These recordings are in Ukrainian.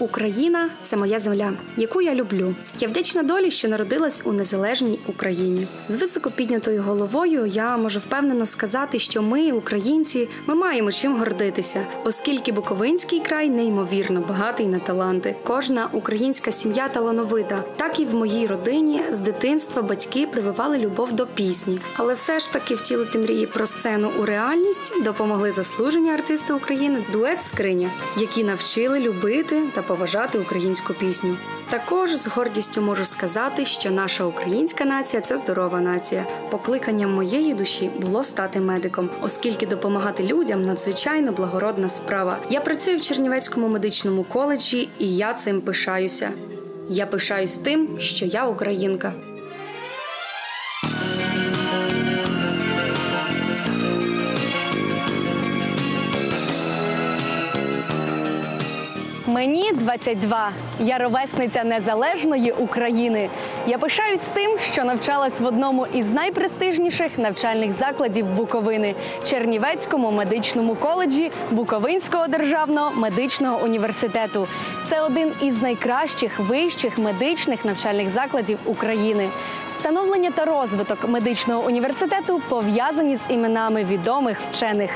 Україна це моя земля, яку я люблю. Я вдячна долі, що народилась у незалежній Україні. З високо піднятою головою я можу впевнено сказати, що ми, українці, ми маємо чим гордитися, оскільки Буковинський край неймовірно багатий на таланти. Кожна українська сім'я талановита. Так і в моїй родині з дитинства батьки прививали любов до пісні, але все ж таки втілити мрії про сцену у реальність допомогли заслужені артисти України дует скриня, які навчили любити та поважати українську пісню. Також з гордістю можу сказати, що наша українська нація це здорова нація. Покликанням моєї душі було стати медиком, оскільки допомагати людям надзвичайно благородна справа. Я працюю в Чернівецькому медичному коледжі, і я цим пишаюся. Я пишаюсь тим, що я українка. Мені 22. Я ровесниця незалежної України. Я пишаюсь тим, що навчалась в одному із найпрестижніших навчальних закладів Буковини Чернівецькому медичному коледжі Буковинського державного медичного університету. Це один із найкращих вищих медичних навчальних закладів України. Становлення та розвиток медичного університету пов'язані з іменами відомих вчених.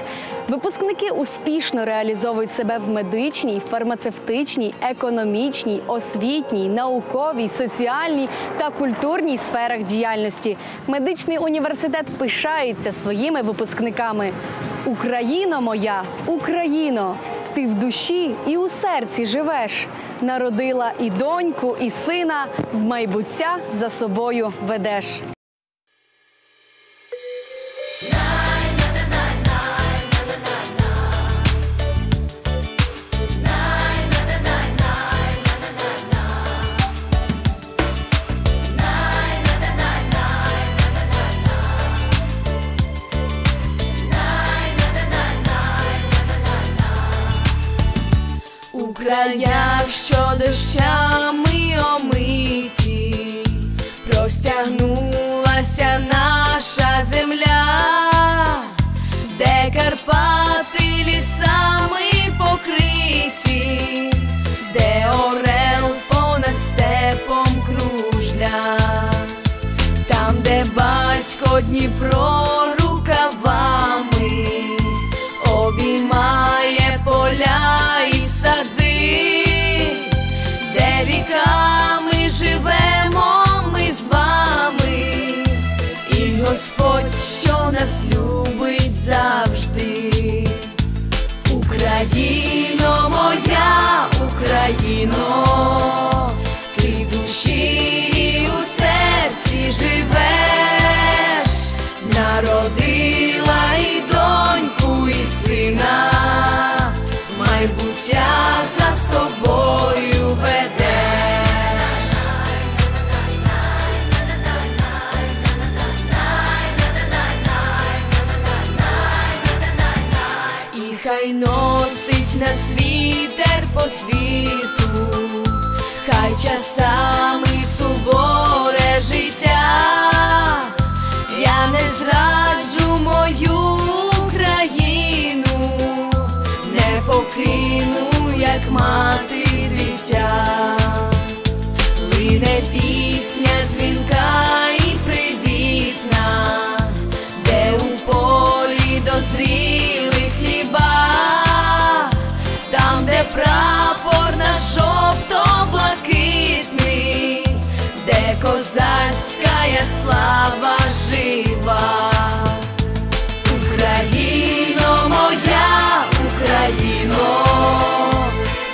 Випускники успішно реалізовують себе в медичній, фармацевтичній, економічній, освітній, науковій, соціальній та культурній сферах діяльності. Медичний університет пишається своїми випускниками. Україно моя, Україно! Ти в душі і у серці живеш. Народила і доньку, і сина, в майбуття за собою ведеш. Краях, що дощами омиті, простягнулася наша земля, де Карпати лісами покриті, де орел понад степом кружля, там, де батько Дніпро нас любить завжди. Україно моя, Україно, ти душі і у серці живеш, народила і доньку, і сина, майбуття за собою хай носить нас вітер по світу, хай часами суворе життя, я не зраджу мою країну, не покину, як мати дитя, слава жива. Україно моя, Україно,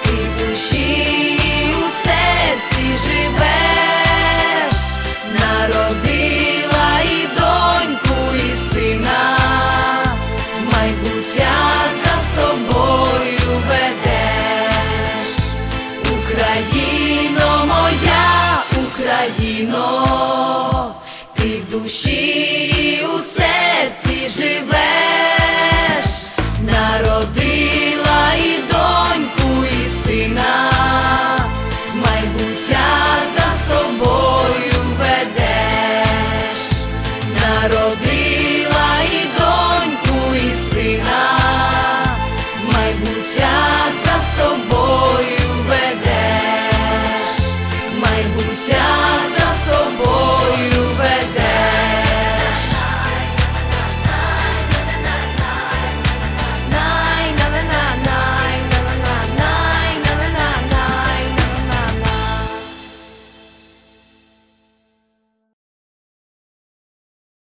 ти в душі і у серці живеш, народила і доньку, і сина, майбуття за собою ведеш. Україно моя, Україно, душі і у серці живеш,